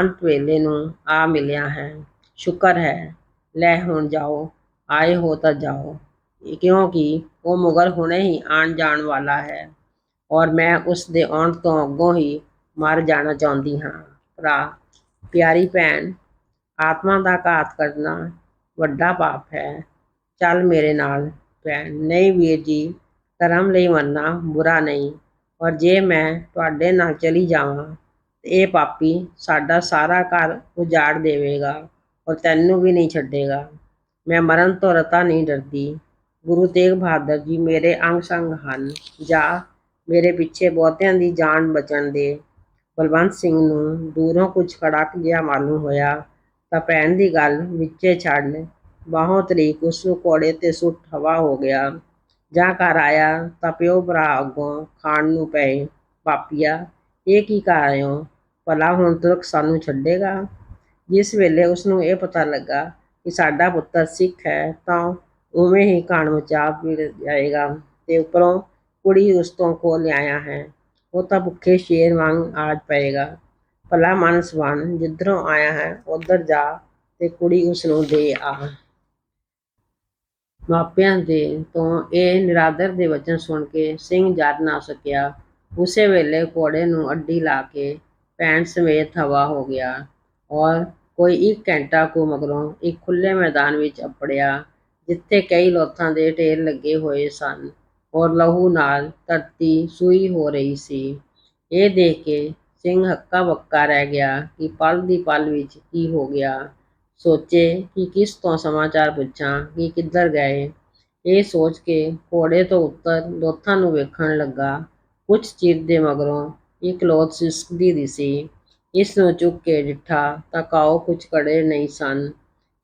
ਅੰਤ ਵੇਲੇ ਨੂੰ ਆ ਮਿਲਿਆ ਹੈ। ਸ਼ੁਕਰ ਹੈ। ਲੈ ਹੁਣ ਜਾਓ। ਆਏ ਹੋ ਤਾਂ ਜਾਓ। ਕਿਉਂਕਿ ਉਹ ਮੁਗਲ ਹੁਣੇ ਹੀ ਆਣ ਜਾਣ ਵਾਲਾ ਹੈ। ਔਰ ਮੈਂ ਉਸ ਦੇ ਆਉਣ ਤੋਂ ਅੱਗੋਂ ਹੀ ਮਰ ਜਾਣਾ ਚਾਹੁੰਦੀ ਹਾਂ। ਭਰਾ, ਪਿਆਰੀ ਭੈਣ, ਆਤਮਾ ਦਾ ਘਾਤ ਕਰਨਾ ਵੱਡਾ ਪਾਪ ਹੈ। ਚੱਲ ਮੇਰੇ ਨਾਲ। ਭੈਣ ਨਹੀਂ ਵੀਰ ਜੀ ਧਰਮ ਲਈ ਮਰਨਾ ਬੁਰਾ ਨਹੀਂ ਔਰ ਜੇ ਮੈਂ ਤੁਹਾਡੇ ਨਾਲ ਚਲੀ ਜਾਵਾਂ, ਤੇ ਇਹ ਪਾਪੀ ਸਾਡਾ ਸਾਰਾ ਘਰ ਉਜਾੜ ਦੇਵੇਗਾ ਔਰ ਤੈਨੂੰ ਵੀ ਨਹੀਂ ਛੱਡੇਗਾ। ਮੈਂ ਮਰਨ ਤੋਂ ਰਤਾ ਨਹੀਂ ਡਰਦੀ। ਗੁਰੂ ਤੇਗ ਬਹਾਦਰ ਜੀ ਮੇਰੇ ਅੰਗ ਸੰਗ ਹਨ। ਜਾਂ, ਮੇਰੇ ਪਿੱਛੇ ਬਹੁਤਿਆਂ ਦੀ ਜਾਨ ਬਚਣ ਦੇ। ਬਲਵੰਤ ਸਿੰਘ ਨੂੰ ਦੂਰੋਂ ਕੁਝ ਖੜਕ ਗਿਆ ਮਾਲੂਮ ਹੋਇਆ, ਤਾਂ ਭੈਣ ਦੀ ਗੱਲ ਵਿੱਚੇ ਛੱਡ ਬਾਹੋਂ ਤਰੀਕ ਉਸ ਨੂੰ ਕੋੜੇ ਤੇ ਸੁੱਟ ਹਵਾ ਹੋ ਗਿਆ। ਜਾਂ ਘਰ ਆਇਆ ਤਾਂ ਪਿਓ ਭਰਾ ਅੱਗੋਂ ਖਾਣ ਨੂੰ ਪਏ। ਪਾਪੀਆ, ਇਹ ਕੀ ਕਰ ਰਹੇ ਹੋ? ਭਲਾ ਹੁਣ ਤੱਕ ਸਾਨੂੰ ਛੱਡੇਗਾ? ਜਿਸ ਵੇਲੇ ਉਸ ਨੂੰ ਇਹ ਪਤਾ ਲੱਗਾ ਕਿ ਸਾਡਾ ਪੁੱਤਰ ਸਿੱਖ ਹੈ ਤਾਂ ਉਵੇਂ ਹੀ ਕਾਣ ਮਚਾ ਪਿੜ ਜਾਏਗਾ ਤੇ ਉੱਪਰੋਂ ਕੁੜੀ ਉਸ ਤੋਂ ਕੋ ਲਿਆਇਆ ਹੈ। ਉਹ ਤਾਂ ਭੁੱਖੇ ਸ਼ੇਰ ਵਾਂਗ ਆਜ ਪਏਗਾ। ਭਲਾ ਮਨਸ ਬਣ ਜਿੱਧਰੋਂ ਆਇਆ ਹੈ, ਉਧਰ ਜਾ ਤੇ ਕੁੜੀ ਉਸ ਨੂੰ ਦੇ ਆ। ਮਾਪਿਆਂ ਦੇ ਤੋਂ ਇਹ ਨਿਰਾਦਰ ਦੇ ਵਚਨ ਸੁਣ ਕੇ ਸਿੰਘ ਜਰ ਨਾ ਸਕਿਆ। ਉਸੇ ਵੇਲੇ ਘੋੜੇ ਨੂੰ ਅੱਡੀ ਲਾ ਕੇ ਭੈਣ ਸਮੇਤ ਹਵਾ ਹੋ ਗਿਆ ਔਰ ਕੋਈ ਇੱਕ ਘੰਟਾ ਕੁ ਮਗਰੋਂ ਇੱਕ ਖੁੱਲੇ ਮੈਦਾਨ ਵਿੱਚ ਅੱਪੜਿਆ, ਜਿੱਥੇ ਕਈ ਲੋਥਾਂ ਦੇ ਢੇਰ ਲੱਗੇ ਹੋਏ ਸਨ ਔਰ ਲਹੂ ਨਾਲ ਧਰਤੀ ਸੂਈ ਹੋ ਰਹੀ ਸੀ। ਇਹ ਦੇਖ ਕੇ ਸਿੰਘ ਹੱਕਾ ਬੱਕਾ ਰਹਿ ਗਿਆ ਕਿ ਪਲ ਦੀ ਪਲ ਵਿੱਚ ਕੀ ਹੋ ਗਿਆ। ਸੋਚੇ ਕਿ ਕਿਸ ਤੋਂ ਸਮਾਚਾਰ ਪੁੱਛਾਂ ਕਿ ਕਿੱਧਰ ਗਏ। ਇਹ ਸੋਚ ਕੇ ਘੋੜੇ ਤੋਂ ਉੱਤਰ ਲੋਥਾਂ ਨੂੰ ਵੇਖਣ ਲੱਗਾ। ਕੁਝ ਚਿਰ ਦੇ ਮਗਰੋਂ ਇੱਕ ਲੋਥ ਸਿਸਕਦੀ ਦਿਸੀ ਇਸ ਨੂੰ ਚੁੱਕ ਕੇ ਡਿੱਠਾ ਤਾਂ ਕਾਓ ਕੁਝ ਕੜੇ ਨਹੀਂ ਸਨ।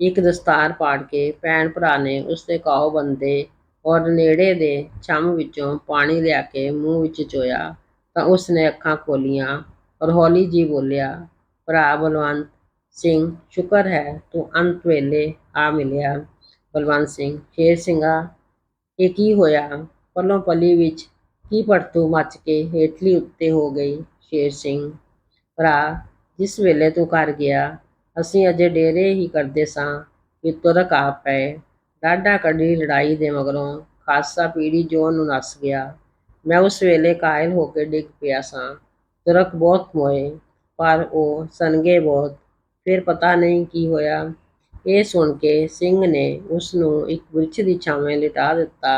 ਇੱਕ ਦਸਤਾਰ ਪਾੜ ਕੇ ਭੈਣ ਭਰਾ ਨੇ ਉਸ ਦੇ ਕਾਓ ਬੰਦੇ ਔਰ ਨੇੜੇ ਦੇ ਛੰਮ ਵਿੱਚੋਂ ਪਾਣੀ ਲਿਆ ਕੇ ਮੂੰਹ ਵਿੱਚ ਚੋਇਆ ਤਾਂ ਉਸ ਨੇ ਅੱਖਾਂ ਖੋਲੀਆਂ। ਔਰ ਹੌਲੀ ਜੀ ਬੋਲਿਆ, ਭਰਾ ਬਲਵੰਤ ਸਿੰਘ ਸ਼ੁਕਰ ਹੈ ਤੂੰ ਅੰਤ ਵੇਲੇ ਆ ਮਿਲਿਆ। ਬਲਵੰਤ ਸਿੰਘ ਸ਼ੇਰ ਸਿੰਘਾ, ਇਹ ਕੀ ਹੋਇਆ? ਪਲੋਂ ਪੱਲੀ ਵਿੱਚ ਕੀ ਪਰਤੂ ਮੱਚ ਕੇ ਹੇਠਲੀ ਉੱਤੇ ਹੋ ਗਈ ਸ਼ੇਰ ਸਿੰਘ। ਭਰਾ, ਜਿਸ ਵੇਲੇ ਤੂੰ ਘਰ ਗਿਆ, ਅਸੀਂ ਅਜੇ ਡੇਰੇ ਹੀ ਕਰਦੇ ਸਾਂ ਕਿ ਤੁਰਕ ਆ ਪਏ। ਡਾਢਾ ਕੱਢੀ ਲੜਾਈ ਦੇ ਮਗਰੋਂ ਖਾਸਾ ਪੀੜੀ ਜੋ ਨੂੰ ਨਸ ਗਿਆ। ਮੈਂ ਉਸ ਵੇਲੇ ਕਾਇਲ ਹੋ ਕੇ ਡਿੱਗ ਪਿਆ ਸਾਂ। ਤੁਰਕ ਬਹੁਤ ਮੋਏ, ਪਰ ਉਹ ਸਨਗੇ ਬਹੁਤ। ਫਿਰ ਪਤਾ ਨਹੀਂ ਕੀ ਹੋਇਆ। ਇਹ ਸੁਣ ਕੇ ਸਿੰਘ ਨੇ ਉਸ ਨੂੰ ਇੱਕ ਬ੍ਰਿਛ ਦੀ ਛਾਵੇਂ ਲਿਟਾ ਦਿੱਤਾ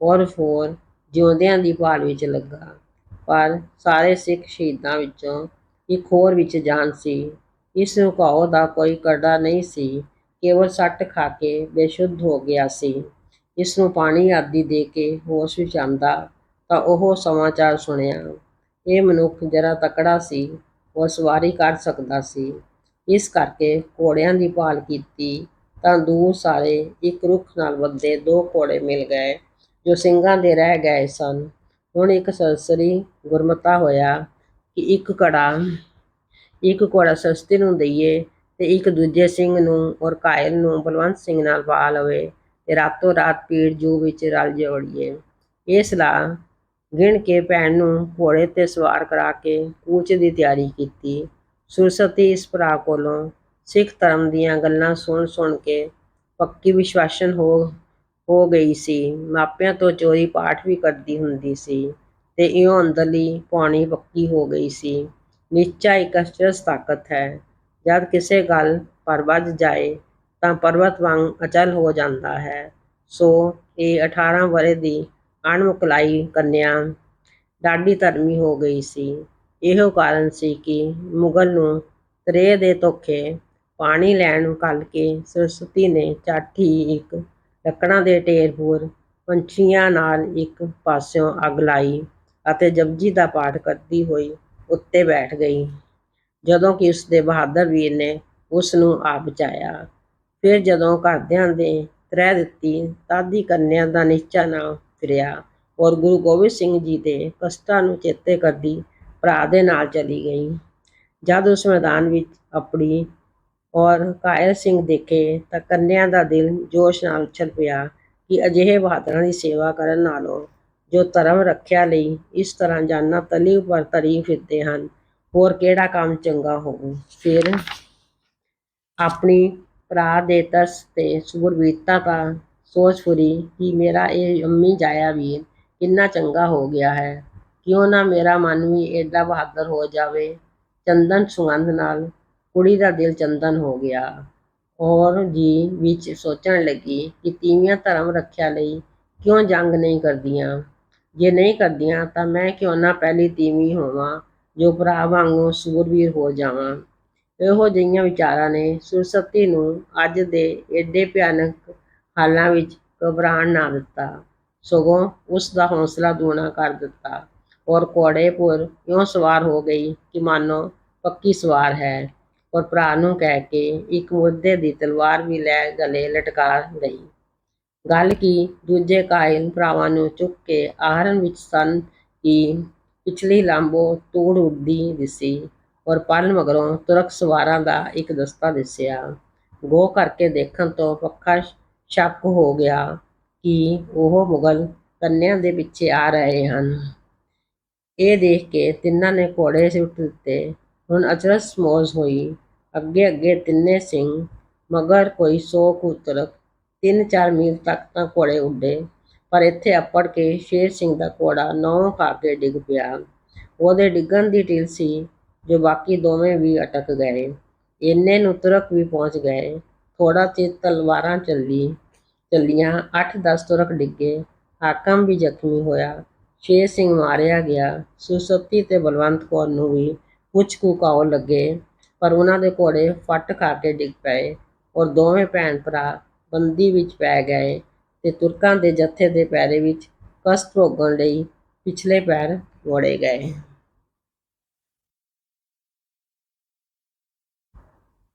ਔਰ ਫੋਰ ਜਿਉਂਦਿਆਂ ਦੀ ਭਾਲ ਵਿੱਚ ਲੱਗਾ। ਪਰ ਸਾਰੇ ਸਿੱਖ ਸ਼ਹੀਦਾਂ ਵਿੱਚੋਂ ਇੱਕ ਹੋਰ ਵਿੱਚ ਜਾਨ ਸੀ। ਇਸ ਨੂੰ ਘਾਉ ਦਾ ਕੋਈ ਕਰਦਾ ਨਹੀਂ ਸੀ। ਕੇਵਲ ਸੱਟ ਖਾ ਕੇ ਬੇਸ਼ੁੱਧ ਹੋ ਗਿਆ ਸੀ। ਇਸ ਨੂੰ ਪਾਣੀ ਆਦਿ ਦੇ ਕੇ ਹੋਸ਼ ਵਿੱਚ ਆਂਦਾ ਤਾਂ ਉਹ ਸਮਾਚਾਰ ਸੁਣਿਆ। ਇਹ ਮਨੁੱਖ ਜਰਾ ਤਕੜਾ ਸੀ। ਉਹ ਸਵਾਰੀ ਕਰ ਸਕਦਾ ਸੀ। ਇਸ ਕਰਕੇ ਘੋੜਿਆਂ ਦੀ ਭਾਲ ਕੀਤੀ ਤਾਂ ਦੂਰ ਸਾਰੇ ਇੱਕ ਰੁੱਖ ਨਾਲ ਬੱਧੇ ਦੋ ਘੋੜੇ ਮਿਲ ਗਏ, ਜੋ ਸਿੰਘਾਂ ਦੇ ਰਹਿ ਗਏ ਸਨ। ਹੁਣ ਇੱਕ ਸਰਸਰੀ ਗੁਰਮਤਾ ਹੋਇਆ ਕਿ ਇੱਕ ਘੜਾ, ਇੱਕ ਘੋੜਾ ਸਸਤੀ ਨੂੰ ਦਈਏ ਤੇ ਇੱਕ ਦੂਜੇ ਸਿੰਘ ਨੂੰ ਔਰ ਕਾਇਲ ਨੂੰ ਬਲਵੰਤ ਸਿੰਘ ਨਾਲ ਪਾ ਲਵੇ ਤੇ ਰਾਤੋਂ ਰਾਤ ਪੀੜ ਜੂ ਵਿੱਚ ਰਲ ਜੋੜੀਏ ਇਹ ਸਲਾਹ ਗਿਣ ਕੇ ਭੈਣ ਨੂੰ ਘੋੜੇ ਤੇ ਸਵਾਰ ਕਰਾ ਕੇ ਕੂਚ ਦੀ ਤਿਆਰੀ ਕੀਤੀ। ਸੁਰਸਤੀ ਇਸ ਭਰਾ ਕੋਲੋਂ ਸਿੱਖ ਧਰਮ ਦੀਆਂ ਗੱਲਾਂ ਸੁਣ ਸੁਣ ਕੇ ਪੱਕੀ ਵਿਸ਼ਵਾਸਨ ਹੋ ਹੋ ਗਈ ਸੀ। ਮਾਪਿਆਂ ਤੋਂ ਚੋਰੀ ਪਾਠ ਵੀ ਕਰਦੀ ਹੁੰਦੀ ਸੀ ਤੇ ਇਉਂ ਅੰਦਰਲੀ ਪਾਣੀ ਪੱਕੀ ਹੋ ਗਈ ਸੀ। ਨਿਸ਼ਚਾ ਇੱਕ ਅਚਰਜ ਤਾਕਤ ਹੈ। ਜਦ ਕਿਸੇ ਗੱਲ ਪਰ ਵੱਜ ਜਾਏ ਤਾਂ ਪਰਬਤ ਵਾਂਗ ਅਚਲ ਹੋ ਜਾਂਦਾ ਹੈ। ਸੋ ਇਹ 18 ਵਰੇ ਦੀ ਅਣਮੁਕਲਾਈ ਕੰਨਿਆ ਡਾਢੀ ਧਰਮੀ ਹੋ ਗਈ ਸੀ। ਇਹੋ ਕਾਰਨ ਸੀ ਕਿ ਮੁਗਲ ਨੂੰ ਤ੍ਰੇਹ ਦੇ ਧੋਖੇ ਪਾਣੀ ਲੈਣ ਨੂੰ ਕੇ ਸਰਸਵਤੀ ਨੇ ਚਾਠੀ ਇੱਕ ਲੱਕੜਾਂ ਦੇ ਢੇਰ ਪੂਰ ਪੰਛੀਆਂ ਨਾਲ ਇੱਕ ਪਾਸਿਓਂ ਅੱਗ ਲਾਈ ਅਤੇ ਜਪਜੀ ਦਾ ਪਾਠ ਕਰਦੀ ਹੋਈ ਉੱਤੇ ਬੈਠ ਗਈ। ਜਦੋਂ ਕਿ ਉਸ ਦੇ ਬਹਾਦਰ ਵੀਰ ਨੇ ਉਸ ਨੂੰ ਆ ਬਚਾਇਆ। ਫਿਰ ਜਦੋਂ ਘਰਦਿਆਂ ਦੇ ਤ੍ਰਹਿ ਦਿੱਤੀ ਤਾਦੀ ਕੰਨਿਆ ਦਾ ਨਿਸ਼ਚਾ ਨਾ ਫਿਰਿਆ ਔਰ ਗੁਰੂ ਗੋਬਿੰਦ ਸਿੰਘ ਜੀ ਦੇ ਕਸ਼ਟਾਂ ਨੂੰ ਚੇਤੇ ਕਰਦੀ ਭਰਾ ਦੇ ਨਾਲ ਚਲੀ ਗਈ। ਜਦ ਉਸ ਮੈਦਾਨ ਵਿੱਚ ਆਪਣੀ ਔਰ ਕਾਇਲ ਸਿੰਘ ਦੇਖੇ ਤਾਂ ਕੰਨਿਆ ਦਾ ਦਿਲ ਜੋਸ਼ ਨਾਲ ਉਛਲ ਪਿਆ ਕਿ ਅਜਿਹੇ ਬਹਾਦਰਾਂ ਦੀ ਸੇਵਾ ਕਰਨ ਨਾਲੋਂ ਜੋ ਧਰਮ ਰੱਖਿਆ ਲਈ ਇਸ ਤਰ੍ਹਾਂ ਜਾਨਾਂ ਤਲੀ ਉੱਪਰ ਤਰੀ ਫਿਰਦੇ ਹਨ, ਹੋਰ ਕਿਹੜਾ ਕੰਮ ਚੰਗਾ ਹੋਊ? ਫਿਰ ਆਪਣੀ ਭਰਾ ਦੇ ਤਰਸ ਤੇ ਸੂਰਬੀਰਤਾ ਦਾ ਸੋਚ ਫੁਰੀ ਕਿ ਮੇਰਾ ਇਹ ਅੰਮੀ ਜਾਇਆ ਵੀਰ ਕਿੰਨਾ ਚੰਗਾ ਹੋ ਗਿਆ ਹੈ। ਕਿਉਂ ਨਾ ਮੇਰਾ ਮਨ ਵੀ ਏਡਾ ਬਹਾਦਰ ਹੋ ਜਾਵੇ? ਚੰਦਨ ਸੁਗੰਧ ਨਾਲ ਕੁੜੀ ਦਾ ਦਿਲ ਚੰਦਨ ਹੋ ਗਿਆ। ਔਰ ਜੀ ਵਿੱਚ ਸੋਚਣ ਲੱਗੀ ਕਿ ਤੀਵੀਆਂ ਧਰਮ ਰੱਖਿਆ ਲਈ ਕਿਉਂ ਜੰਗ ਨਹੀਂ ਕਰਦੀਆਂ? ਜੇ ਨਹੀਂ ਕਰਦੀਆਂ ਤਾਂ ਮੈਂ ਕਿਉਂ ਨਾ ਪਹਿਲੀ ਤੀਵੀਂ ਹੋਵਾਂ ਜੋ ਭਰਾ ਵਾਂਗੂ ਸੂਰਵੀਰ ਹੋ ਜਾਵਾਂ? ਇਹੋ ਜਿਹੀਆਂ ਵਿਚਾਰਾਂ ਨੇ ਸੁਰਸਤੀ ਨੂੰ ਅੱਜ ਦੇ ਏਡੇ ਭਿਆਨਕ ਹਾਲਾਂ ਵਿੱਚ ਘਬਰਾਉਣ ਨਾ ਦਿੱਤਾ। ਸਗੋਂ ਉਸ ਦਾ ਹੌਸਲਾ ਦੂਣਾ ਕਰ ਦਿੱਤਾ। ਔਰ ਘੋੜੇ ਪੁਰ ਇਉਂ ਸਵਾਰ ਹੋ ਗਈ ਕਿ ਮਾਨੋ ਪੱਕੀ ਸਵਾਰ ਹੈ। ਔਰ ਭਰਾ ਨੂੰ ਕਹਿ ਕੇ ਇੱਕ ਮੁਰਦੇ ਦੀ ਤਲਵਾਰ ਵੀ ਲੈ ਗਲੇ ਲਟਕਾ ਗਈ। ਗੱਲ ਕੀ, ਦੂਜੇ ਕਾਇਲ ਭਰਾਵਾਂ ਨੂੰ ਚੁੱਕ ਕੇ ਆਹਰਨ ਵਿੱਚ ਸਨ ਕਿ ਪਿਛਲੀ ਲਾਂਬੋ ਧੂੜ ਉੱਡਦੀ ਦਿਸੀ ਔਰ ਪਲ ਮਗਰੋਂ ਤੁਰਕ ਸਵਾਰਾਂ ਦਾ ਇੱਕ ਦਸਤਾ ਦਿਸਿਆ। ਗੋ ਕਰਕੇ ਦੇਖਣ ਤੋਂ ਪੱਕਾ ਸ਼ੱਕ ਹੋ ਗਿਆ ਕਿ ਉਹ ਮੁਗਲ ਕੰਨਿਆਂ ਦੇ ਪਿੱਛੇ ਆ ਰਹੇ ਹਨ। ਇਹ ਦੇਖ ਕੇ ਤਿੰਨਾਂ ਨੇ ਘੋੜੇ ਸੁੱਟ ਦਿੱਤੇ। ਹੁਣ ਅਚਰਜ ਮੌਜ ਹੋਈ। ਅੱਗੇ ਅੱਗੇ ਤਿੰਨੇ ਸਿੰਘ, ਮਗਰ ਕੋਈ ਸੌ ਕੁ ਤੁਰਕ ਤਿੰਨ ਚਾਰ ਮੀਲ ਤੱਕ ਤਾਂ ਘੋੜੇ ਉੱਡੇ। ਪਰ ਇੱਥੇ ਅੱਪੜ ਕੇ ਸ਼ੇਰ ਸਿੰਘ ਦਾ ਘੋੜਾ ਨੌ ਖਾ ਕੇ ਡਿੱਗ ਪਿਆ। ਉਹਦੇ ਡਿੱਗਣ ਦੀ ਢਿੱਲ ਸੀ, ਜੋ ਬਾਕੀ ਦੋਵੇਂ ਵੀ ਅਟਕ ਗਏ। ਇੰਨੇ ਨੂੰ ਤੁਰਕ ਵੀ ਪਹੁੰਚ ਗਏ। ਥੋੜ੍ਹਾ ਚਿਰ ਤਲਵਾਰਾਂ ਚੱਲੀ, ਚੱਲੀਆਂ ਅੱਠ ਦਸ ਤੁਰਕ ਡਿੱਗੇ। ਹਾਕਮ ਵੀ ਜ਼ਖਮੀ ਹੋਇਆ। ਸ਼ੇਰ ਸਿੰਘ ਮਾਰਿਆ ਗਿਆ। ਸੁਸਤੀ ਤੇ ਬਲਵੰਤ ਕੌਰ ਨੂੰ ਵੀ ਕੁਝ ਕੁ ਘਾਉ ਲੱਗੇ, ਪਰ ਉਹਨਾਂ ਦੇ ਘੋੜੇ ਫੱਟ ਖਾ ਕੇ ਡਿੱਗ ਪਏ ਔਰ ਦੋਵੇਂ ਭੈਣ ਭਰਾ ਬੰਦੀ ਵਿੱਚ ਪੈ ਗਏ ਤੇ ਤੁਰਕਾਂ ਦੇ ਜੱਥੇ ਦੇ ਪੈਰੇ ਵਿੱਚ ਕਸ਼ਟ ਭੋਗਣ ਲਈ ਪਿਛਲੇ ਪੈਰ ਮੋੜੇ ਗਏ।